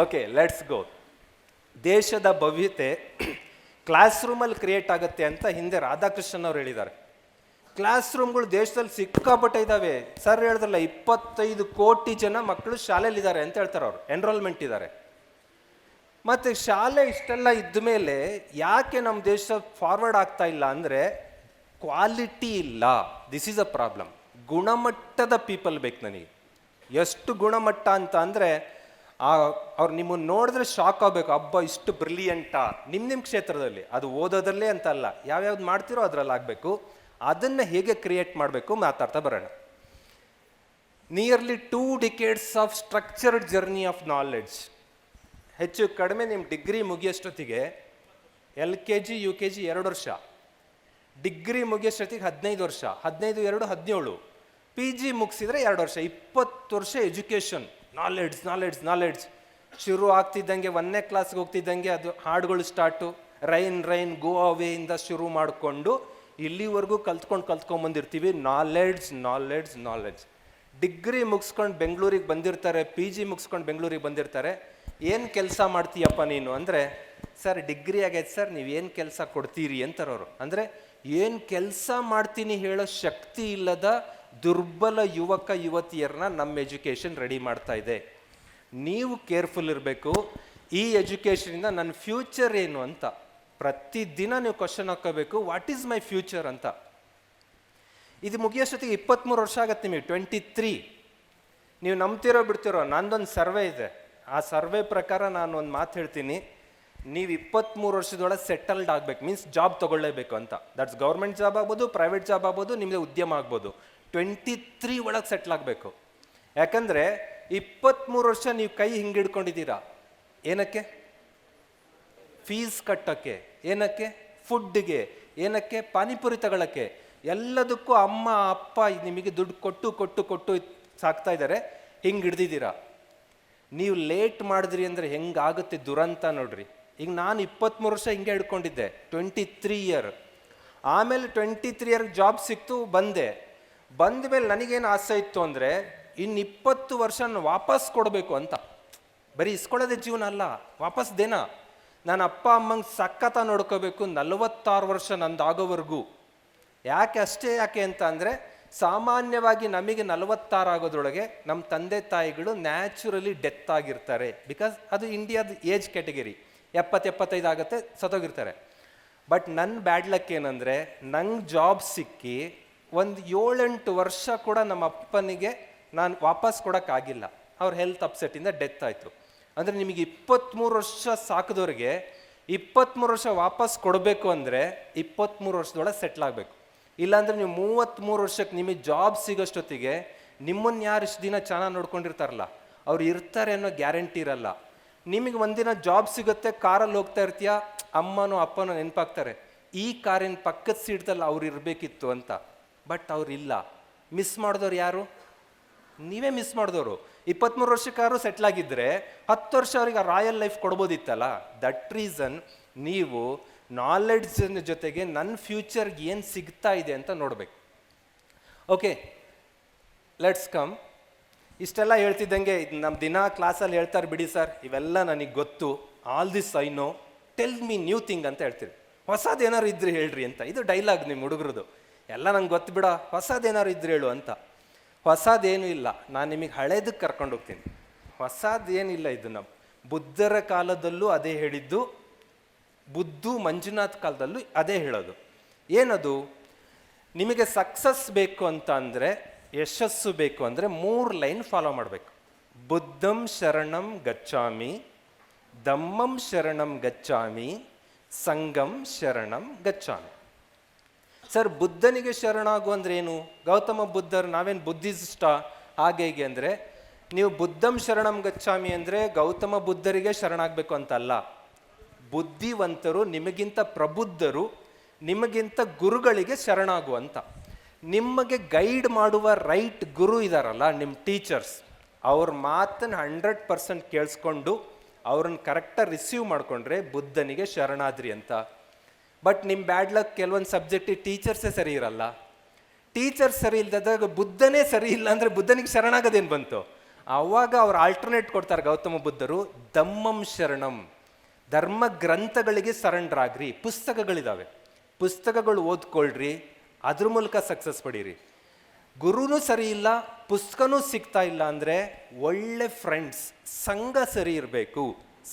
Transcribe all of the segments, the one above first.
Okay let's go ದೇಶದ ಭವ್ಯತೆ class ರೂಮಲ್ಲಿ create ಆಗುತ್ತೆ ಅಂತ ಹಿಂದೆ ರಾಧಾಕೃಷ್ಣನ್ ಅವ್ರು ಹೇಳಿದ್ದಾರೆ. ಕ್ಲಾಸ್ ರೂಮ್ಗಳು ದೇಶದಲ್ಲಿ ಸಿಕ್ಕಾಪಟ್ಟೆ ಇದ್ದಾವೆ ಸರ್ ಹೇಳಿದ್ರಲ್ಲ, ಇಪ್ಪತ್ತೈದು ಕೋಟಿ ಜನ ಮಕ್ಕಳು ಶಾಲೆಯಲ್ಲಿದ್ದಾರೆ ಅಂತ ಹೇಳ್ತಾರೆ ಅವ್ರು. ಎನ್ರೋಲ್ಮೆಂಟ್ ಇದ್ದಾರೆ. ಮತ್ತು ಶಾಲೆ ಇಷ್ಟೆಲ್ಲ ಇದ್ದ ಮೇಲೆ ಯಾಕೆ ನಮ್ಮ ದೇಶ ಫಾರ್ವರ್ಡ್ ಆಗ್ತಾ ಇಲ್ಲ ಅಂದರೆ ಕ್ವಾಲಿಟಿ ಇಲ್ಲ. ದಿಸ್ ಈಸ್ ಅ ಪ್ರಾಬ್ಲಮ್ ಗುಣಮಟ್ಟದ ಪೀಪಲ್ ಬೇಕು ನನಗೆ. ಎಷ್ಟು ಗುಣಮಟ್ಟ ಅಂತ ಅಂದರೆ ಅವ್ರು ನಿಮ್ಮನ್ನು ನೋಡಿದ್ರೆ ಶಾಕ್ ಆಗಬೇಕು. ಹಬ್ಬ ಇಷ್ಟು ಬ್ರಿಲಿಯಂಟಾ ನಿಮ್ಮ ನಿಮ್ಮ ಕ್ಷೇತ್ರದಲ್ಲಿ. ಅದು ಓದೋದಲ್ಲೇ ಅಂತ ಅಲ್ಲ. ಯಾವ್ಯಾವ್ದು ಮಾಡ್ತಿರೋ ಅದರಲ್ಲಿ ಆಗಬೇಕು. ಅದನ್ನು ಹೇಗೆ ಕ್ರಿಯೇಟ್ ಮಾಡಬೇಕು ಮಾತಾಡ್ತಾ ಬರೋಣ. Nearly two decades of structured journey of knowledge ಹೆಚ್ಚು ಕಡಿಮೆ ನಿಮ್ಮ degree ಮುಗಿಯೋಷ್ಟೊತ್ತಿಗೆ L K G, U K G ಎರಡು ವರ್ಷ. ಡಿಗ್ರಿ ಮುಗಿಯೋಷ್ಟೊತ್ತಿಗೆ ಹದಿನೈದು ವರ್ಷ. ಹದಿನೈದು, ಎರಡು, ಹದಿನೇಳು. ಪಿ ಜಿ ಮುಗಿಸಿದ್ರೆ ಎರಡು ವರ್ಷ. ಇಪ್ಪತ್ತು ವರ್ಷ ಎಜುಕೇಷನ್ ನಾಲೆಡ್ಜ್ ನಾಲೆಡ್ಜ್ ನಾಲೆಡ್ಜ್ ಶುರು ಆಗ್ತಿದ್ದಂಗೆ ಒಂದನೇ ಕ್ಲಾಸ್ಗೆ ಹೋಗ್ತಿದ್ದಂಗೆ ಅದು ಹಾಡುಗಳು ಸ್ಟಾರ್ಟು ರೈನ್ ರೈನ್ ಗೋ ಅವೇಯಿಂದ ಶುರು ಮಾಡಿಕೊಂಡು ಇಲ್ಲಿವರೆಗೂ ಕಲ್ತ್ಕೊಂಡು ಕಲ್ತ್ಕೊಂಡು ಬಂದಿರ್ತೀವಿ. ನಾಲೆಡ್ಜ್ ನಾಲೆಡ್ಜ್ ನಾಲೆಡ್ಜ್ ಡಿಗ್ರಿ ಮುಗಿಸ್ಕೊಂಡು ಬೆಂಗಳೂರಿಗೆ ಬಂದಿರ್ತಾರೆ ಪಿ ಜಿ ಮುಗಿಸ್ಕೊಂಡು ಬೆಂಗಳೂರಿಗೆ ಬಂದಿರ್ತಾರೆ. ಏನು ಕೆಲಸ ಮಾಡ್ತೀಯಪ್ಪ ನೀನು ಅಂದರೆ, ಸರ್ ಡಿಗ್ರಿ ಆಗೈತೆ ಸರ್, ನೀವು ಏನು ಕೆಲಸ ಕೊಡ್ತೀರಿ ಅಂತಾರವರು. ಅಂದರೆ, ಏನು ಕೆಲಸ ಮಾಡ್ತೀನಿ ಹೇಳೋ ಶಕ್ತಿ ಇಲ್ಲದ ದುರ್ಬಲ ಯುವಕ ಯುವತಿಯರನ್ನ ನಮ್ಮ ಎಜುಕೇಷನ್ ರೆಡಿ ಮಾಡ್ತಾ ಇದೆ. ನೀವು ಕೇರ್ಫುಲ್ ಇರಬೇಕು. ಈ ಎಜುಕೇಷನಿಂದ ನನ್ನ ಫ್ಯೂಚರ್ ಏನು ಅಂತ. ಪ್ರತಿದಿನ ನೀವು ಕ್ವಶನ್ ಹಾಕೋಬೇಕು ವಾಟ್ ಈಸ್ ಮೈ ಫ್ಯೂಚರ್ ಅಂತ. ಇದು ಮುಗಿಯೋಷ್ಟೊತ್ತಿಗೆ ಇಪ್ಪತ್ತ್ಮೂರು ವರ್ಷ ಆಗತ್ತೆ ನಿಮಗೆ ಟ್ವೆಂಟಿ ತ್ರೀ ನೀವು ನಂಬ್ತಿರೋ ಬಿಡ್ತಿರೋ, ನಂದೊಂದು ಸರ್ವೆ ಇದೆ. ಆ ಸರ್ವೆ ಪ್ರಕಾರ ನಾನು ಒಂದು ಮಾತು ಹೇಳ್ತೀನಿ. ನೀವು ಇಪ್ಪತ್ತ್ಮೂರು ವರ್ಷದೊಳಗೆ ಸೆಟಲ್ಡ್ ಆಗ್ಬೇಕು ಮೀನ್ಸ್ ಜಾಬ್ ತೊಗೊಳ್ಳೇಬೇಕು ಅಂತ. ದಟ್ಸ್ ಗೌರ್ಮೆಂಟ್ ಜಾಬ್ ಆಗ್ಬೋದು ಪ್ರೈವೇಟ್ ಜಾಬ್ ಆಗ್ಬೋದು ನಿಮ್ಮದು ಉದ್ಯಮ ಆಗ್ಬೋದು. ಟ್ವೆಂಟಿ ತ್ರೀ ಒಳಗೆ ಸೆಟ್ಲ್ ಆಗಬೇಕು. ಯಾಕಂದರೆ ಇಪ್ಪತ್ತ್ಮೂರು ವರ್ಷ ನೀವು ಕೈ ಹಿಂಗೆ ಹಿಡ್ಕೊಂಡಿದ್ದೀರಾ? ಏನಕ್ಕೆ? ಫೀಸ್ ಕಟ್ಟೋಕ್ಕೆ, ಏನಕ್ಕೆ? ಫುಡ್ಗೆ, ಏನಕ್ಕೆ? ಪಾನಿಪುರಿ ತಗೊಳ್ಳೋಕ್ಕೆ ಎಲ್ಲದಕ್ಕೂ ಅಮ್ಮ, ಅಪ್ಪ ನಿಮಗೆ ದುಡ್ಡು ಕೊಟ್ಟು ಕೊಟ್ಟು ಕೊಟ್ಟು ಸಾಕ್ತಾ ಇದ್ದಾರೆ. ಹಿಂಗೆ ಹಿಡ್ದಿದ್ದೀರಾ? ನೀವು ಲೇಟ್ ಮಾಡಿದ್ರಿ ಅಂದರೆ ಹೆಂಗಾಗುತ್ತೆ ದುರಂತ ನೋಡ್ರಿ. ಈಗ ನಾನು ಇಪ್ಪತ್ತ್ಮೂರು ವರ್ಷ ಹಿಂಗೆ ಹಿಡ್ಕೊಂಡಿದ್ದೆ ಟ್ವೆಂಟಿ ತ್ರೀ ಇಯರ್ ಆಮೇಲೆ ಟ್ವೆಂಟಿ ತ್ರೀ ಇಯರ್ ಜಾಬ್ ಸಿಕ್ತು, ಬಂದೆ. ಬಂದ ಮೇಲೆ ನನಗೇನು ಆಸೆ ಇತ್ತು ಅಂದರೆ ಇನ್ನು ಇಪ್ಪತ್ತು ವರ್ಷ ವಾಪಸ್ ಕೊಡಬೇಕು ಅಂತ. ಬರೀ ಇಸ್ಕೊಳ್ಳೋದೇ ಜೀವನ ಅಲ್ಲ, ವಾಪಸ್ ದೇನ. ನಾನು ಅಪ್ಪ, ಅಮ್ಮಂಗೆ ಸಖತ ನೋಡ್ಕೋಬೇಕು, ನಲವತ್ತಾರು ವರ್ಷ ನಂದಾಗೋವರೆಗೂ. ಯಾಕೆ ಅಷ್ಟೇ ಯಾಕೆ ಅಂತ ಅಂದರೆ, ಸಾಮಾನ್ಯವಾಗಿ ನಮಗೆ ನಲವತ್ತಾರು ಆಗೋದ್ರೊಳಗೆ ನಮ್ಮ ತಂದೆ ತಾಯಿಗಳು ನ್ಯಾಚುರಲಿ ಡೆತ್ ಆಗಿರ್ತಾರೆ. ಬಿಕಾಸ್ ಅದು ಇಂಡಿಯಾದ ಏಜ್ ಕ್ಯಾಟಗರಿ. ಎಪ್ಪತ್ತು ಎಪ್ಪತ್ತೈದು ಆಗುತ್ತೆ, ಸತ್ತೋಗಿರ್ತಾರೆ. ಬಟ್ ನನ್ನ ಬ್ಯಾಡ್ ಏನಂದರೆ, ನಂಗೆ ಜಾಬ್ ಸಿಕ್ಕಿ ಒಂದು ಏಳೆಂಟು ವರ್ಷ ಕೂಡ ನಮ್ಮ ಅಪ್ಪನಿಗೆ ನಾನು ವಾಪಸ್ ಕೊಡೋಕ್ಕಾಗಿಲ್ಲ. ಅವ್ರ ಹೆಲ್ತ್ ಅಪ್ಸೆಟಿಂದ ಡೆತ್ ಆಯಿತು. ಅಂದರೆ ನಿಮಗೆ ಇಪ್ಪತ್ತ್ಮೂರು ವರ್ಷ ಸಾಕಿದವ್ರಿಗೆ ಇಪ್ಪತ್ತ್ಮೂರು ವರ್ಷ ವಾಪಸ್ ಕೊಡಬೇಕು ಅಂದರೆ ಇಪ್ಪತ್ತ್ಮೂರು ವರ್ಷದೊಳಗೆ ಸೆಟ್ಲ್ ಆಗಬೇಕು. ಇಲ್ಲಾಂದರೆ ನೀವು ಮೂವತ್ತ್ಮೂರು ವರ್ಷಕ್ಕೆ ನಿಮಗೆ ಜಾಬ್ ಸಿಗೋಷ್ಟೊತ್ತಿಗೆ ನಿಮ್ಮನ್ನು ಯಾರು ಇಷ್ಟು ದಿನ ಚೆನ್ನಾಗಿ ನೋಡ್ಕೊಂಡಿರ್ತಾರಲ್ಲ, ಅವ್ರು ಇರ್ತಾರೆ ಅನ್ನೋ ಗ್ಯಾರಂಟಿ ಇರಲ್ಲ. ನಿಮಗೆ ಒಂದಿನ ಜಾಬ್ ಸಿಗುತ್ತೆ, ಕಾರಲ್ಲಿ ಹೋಗ್ತಾ ಇರ್ತೀಯ, ಅಮ್ಮನೋ ಅಪ್ಪನೋ ನೆನಪಾಗ್ತಾರೆ. ಈ ಕಾರಿನ ಪಕ್ಕದ ಸೀಟ್ದಲ್ಲಿ ಅವ್ರು ಇರಬೇಕಿತ್ತು ಅಂತ. ಬಟ್ ಅವ್ರಿಲ್ಲ. ಮಿಸ್ ಮಾಡಿದವ್ರು ಯಾರು? ನೀವೇ ಮಿಸ್ ಮಾಡಿದವರು. ಇಪ್ಪತ್ತ್ಮೂರು ವರ್ಷಕ್ಕಾರು ಸೆಟ್ಲ್ ಆಗಿದ್ದರೆ ಹತ್ತು ವರ್ಷ ಅವ್ರಿಗೆ ರಾಯಲ್ ಲೈಫ್ ಕೊಡ್ಬೋದಿತ್ತಲ್ಲ? ದಟ್ ರೀಸನ್ ನೀವು ನಾಲೆಡ್ಜ್ ಜೊತೆಗೆ ನನ್ನ ಫ್ಯೂಚರ್ಗೆ ಏನು ಸಿಗ್ತಾ ಇದೆ ಅಂತ ನೋಡಬೇಕು. ಓಕೆ ಲೆಟ್ಸ್ ಕಮ್ ಇಷ್ಟೆಲ್ಲ ಹೇಳ್ತಿದ್ದಂಗೆ ನಮ್ಮ ದಿನ ಕ್ಲಾಸಲ್ಲಿ ಹೇಳ್ತಾರೆ ಬಿಡಿ ಸರ್ ಇವೆಲ್ಲ ನನಗೆ ಗೊತ್ತು. All this I know tell me new thing ಅಂತ ಹೇಳ್ತೀರಿ. ಹೊಸದೇನಾರು ಇದ್ರೆ ಹೇಳ್ರಿ ಅಂತ. ಇದು ಡೈಲಾಗ್ ನಿಮ್ಮ ಹುಡುಗರದು. ಎಲ್ಲ ನಂಗೆ ಗೊತ್ತು ಬಿಡ, ಹೊಸದೇನಾರು ಇದ್ರೆ ಹೇಳು ಅಂತ. ಹೊಸದೇನು ಇಲ್ಲ. ನಾನು ನಿಮಗೆ ಹಳೇದಕ್ಕೆ ಕರ್ಕೊಂಡು ಹೋಗ್ತೀನಿ. ಹೊಸದೇನಿಲ್ಲ ಇದು ನಮ್ಮ ಬುದ್ಧರ ಕಾಲದಲ್ಲೂ ಅದೇ ಹೇಳಿದ್ದು, ಬುದ್ಧು ಮಂಜುನಾಥ್ ಕಾಲದಲ್ಲೂ ಅದೇ ಹೇಳೋದು. ಏನದು? ನಿಮಗೆ ಸಕ್ಸಸ್ ಬೇಕು ಅಂತ ಅಂದರೆ, ಯಶಸ್ಸು ಬೇಕು ಅಂದರೆ ಮೂರು ಲೈನ್ ಫಾಲೋ ಮಾಡಬೇಕು. ಬುದ್ಧಂ ಶರಣಂ ಗಚ್ಚಾಮಿ, ದಮ್ಮಂ ಶರಣಂ ಗಚ್ಚಾಮಿ, ಸಂಗಂ ಶರಣಂ ಗಚ್ಚಾಮಿ. ಸರ್, ಬುದ್ಧನಿಗೆ ಶರಣಾಗು ಅಂದ್ರೆ ಏನು ಗೌತಮ ಬುದ್ಧರು ನಾವೇನು ಬುದ್ಧಿಸ್ಟ ಹಾಗೆ ಹೀಗೆ ಅಂದರೆ, ನೀವು ಬುದ್ಧಂ ಶರಣಂ ಗಚ್ಚಾಮಿ ಅಂದರೆ ಗೌತಮ ಬುದ್ಧರಿಗೆ ಶರಣಾಗಬೇಕು ಅಂತಲ್ಲ. ಬುದ್ಧಿವಂತರು ನಿಮಗಿಂತ ಪ್ರಬುದ್ಧರು, ನಿಮಗಿಂತ ಗುರುಗಳಿಗೆ ಶರಣಾಗು ಅಂತ ನಿಮಗೆ ಗೈಡ್ ಮಾಡುವ ರೈಟ್ ಗುರು ಇದಾರಲ್ಲ ನಿಮ್ಮ ಟೀಚರ್ಸ್, ಅವ್ರ ಮಾತನ್ನು ಹಂಡ್ರೆಡ್ ಪರ್ಸೆಂಟ್ ಕೇಳಿಸ್ಕೊಂಡು ಅವ್ರನ್ನ ಕರೆಕ್ಟಾಗಿ ರಿಸೀವ್ ಮಾಡಿಕೊಂಡ್ರೆ ಬುದ್ಧನಿಗೆ ಶರಣಾದ್ರಿ ಅಂತ. ಬಟ್ ನಿಮ್ಮ ಬ್ಯಾಡ್ ಲಕ್ ಕೆಲವೊಂದು ಸಬ್ಜೆಕ್ಟಿಗೆ ಟೀಚರ್ಸೇ ಸರಿ ಇರಲ್ಲ. ಟೀಚರ್ಸ್ ಸರಿ ಇಲ್ಲದಾಗ ಬುದ್ಧನೇ ಸರಿ ಇಲ್ಲ ಅಂದರೆ ಬುದ್ಧನಿಗೆ ಶರಣಾಗೋದೇನು ಬಂತು? ಆವಾಗ ಅವ್ರು ಆಲ್ಟರ್ನೇಟ್ ಕೊಡ್ತಾರೆ ಗೌತಮ ಬುದ್ಧರು, ದಮ್ಮಂ ಶರಣಂ. ಧರ್ಮ ಗ್ರಂಥಗಳಿಗೆ ಸರೆಂಡರ್ ಆಗ್ರಿ. ಪುಸ್ತಕಗಳಿದಾವೆ. ಪುಸ್ತಕಗಳು ಓದ್ಕೊಳ್ರಿ, ಅದ್ರ ಮೂಲಕ ಸಕ್ಸಸ್ ಪಡೀರಿ. ಗುರುನೂ ಸರಿ ಇಲ್ಲ, ಪುಸ್ತಕನೂ ಸಿಗ್ತಾ ಇಲ್ಲ ಅಂದರೆ ಒಳ್ಳೆ ಫ್ರೆಂಡ್ಸ್ ಸಂಘ ಸರಿ ಇರಬೇಕು.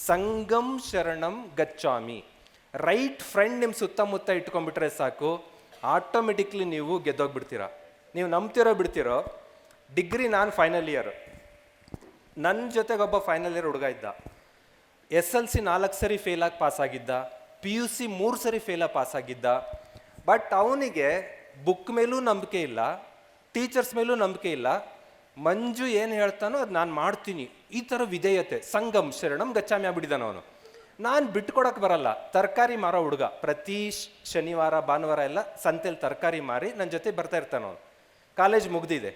ಸಂಗಂ ಶರಣಂ ಗಚ್ಚಾಮಿ ರೈಟ್ ಫ್ರೆಂಡ್ ನಿಮ್ಮ ಸುತ್ತಮುತ್ತ ಇಟ್ಕೊಂಡ್ಬಿಟ್ರೆ ಸಾಕು ಆಟೋಮೆಟಿಕ್ಲಿ ನೀವು ಗೆದ್ದೋಗ್ಬಿಡ್ತೀರ. ನೀವು ನಂಬ್ತಿರೋ ಬಿಡ್ತಿರೋ ಡಿಗ್ರಿ ನಾನು ಫೈನಲ್ ಇಯರ್ ನನ್ನ ಜೊತೆಗೆ ಒಬ್ಬ ಫೈನಲ್ ಇಯರ್ ಹುಡುಗ ಇದ್ದ. ಎಸ್ ಎಲ್ ಸಿ ನಾಲ್ಕು ಸರಿ ಫೇಲಾಗಿ ಪಾಸಾಗಿದ್ದ ಪಿ ಯು ಸಿ ಮೂರು ಸರಿ ಫೇಲಾಗಿ ಪಾಸಾಗಿದ್ದ ಬಟ್ ಅವನಿಗೆ ಬುಕ್ ಮೇಲೂ ನಂಬಿಕೆ ಇಲ್ಲ ಟೀಚರ್ಸ್ ಮೇಲೂ ನಂಬಿಕೆ ಇಲ್ಲ. ಮಂಜು ಏನು ಹೇಳ್ತಾನೋ ಅದು ನಾನು ಮಾಡ್ತೀನಿ. ಈ ಥರ ವಿಧೇಯತೆ, ಸಂಗಮ್, ಶರಣಂ, ಗಚ್ಚಾಮಿ ಆಗ್ಬಿಟ್ಟಿದ್ದಾನ ಅವನು. ನಾನು ಬಿಟ್ಕೊಡಕ್ಕೆ ಬರಲ್ಲ. ತರಕಾರಿ ಮಾರೋ ಹುಡುಗ. ಪ್ರತಿ ಶನಿವಾರ, ಭಾನುವಾರ ಎಲ್ಲ ಸಂತೆಲಿ ತರಕಾರಿ ಮಾರಿ ನನ್ನ ಜೊತೆ ಬರ್ತಾ ಇರ್ತಾನ ಅವನು. ಕಾಲೇಜ್ ಮುಗ್ದಿದೆ.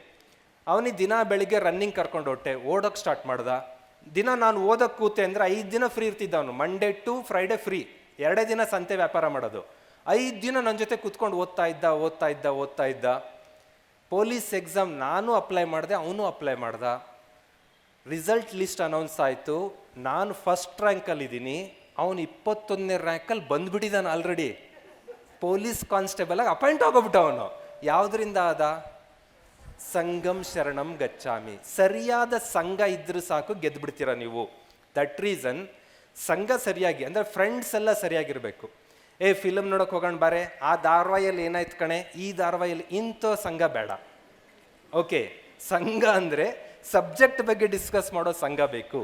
ಅವನಿಗೆ ದಿನ ಬೆಳಿಗ್ಗೆ ರನ್ನಿಂಗ್ ಕರ್ಕೊಂಡು ಹೊಟ್ಟೆ ಓಡೋಕೆ ಸ್ಟಾರ್ಟ್ ಮಾಡ್ದ. ದಿನ ನಾನು ಓದಕ್ಕೆ ಕೂತೆ ಅಂದರೆ ಐದು ದಿನ ಫ್ರೀ ಇರ್ತಿದ್ದ ಅವನು. ಮಂಡೇ ಟು ಫ್ರೈಡೆ ಫ್ರೀ ಎರಡೇ ದಿನ ಸಂತೆ ವ್ಯಾಪಾರ ಮಾಡೋದು. ಐದು ದಿನ ನನ್ನ ಜೊತೆ ಕೂತ್ಕೊಂಡು ಓದ್ತಾ ಇದ್ದ ಓದ್ತಾ ಇದ್ದ ಓದ್ತಾ ಇದ್ದ. ಪೊಲೀಸ್ ಎಕ್ಸಾಮ್ ನಾನು ಅಪ್ಲೈ ಮಾಡಿದೆ, ಅವನು ಅಪ್ಲೈ ಮಾಡ್ದ. ರಿಸಲ್ಟ್ ಲಿಸ್ಟ್ ಅನೌನ್ಸ್ ಆಯಿತು. ನಾನು ಫಸ್ಟ್ ರ್ಯಾಂಕಲ್ಲಿದ್ದೀನಿ ಅವನು ಇಪ್ಪತ್ತೊಂದನೇ ರ್ಯಾಂಕಲ್ಲಿ ಬಂದ್ಬಿಟ್ಟಿದ್ದಾನೆ ಆಲ್ರೆಡಿ ಪೊಲೀಸ್ ಕಾನ್ಸ್ಟೇಬಲ್ ಆಗಿ ಅಪಾಯಿಂಟ್ ಆಗೋಗ್ಬಿಟ್ಟ ಅವನು. ಯಾವುದರಿಂದ ಆದ ಸಂಗಮ್ ಶರಣಂ ಗಚ್ಚಾಮಿ. ಸರಿಯಾದ ಸಂಘ ಇದ್ರೆ ಸಾಕು ಗೆದ್ದುಬಿಡ್ತೀರ ನೀವು. ದಟ್ ರೀಸನ್ ಸಂಘ ಸರಿಯಾಗಿ, ಅಂದರೆ ಫ್ರೆಂಡ್ಸ್ ಎಲ್ಲ ಸರಿಯಾಗಿರಬೇಕು. ಏ ಫಿಲಮ್ ನೋಡೋಕೆ ಹೋಗೋಣ ಬಾರೆ. ಆ ಧಾರವಾಹಿಯಲ್ಲಿ ಏನಾಯ್ತು ಕಣೆ? ಈ ಧಾರವಾಹಿಯಲ್ಲಿ ಇಂಥ ಸಂಘ ಬೇಡ. ಓಕೆ ಸಂಘ ಅಂದರೆ ಸಬ್ಜೆಕ್ಟ್ ಬಗ್ಗೆ ಡಿಸ್ಕಸ್ ಮಾಡೋ ಸಂಘ ಬೇಕು.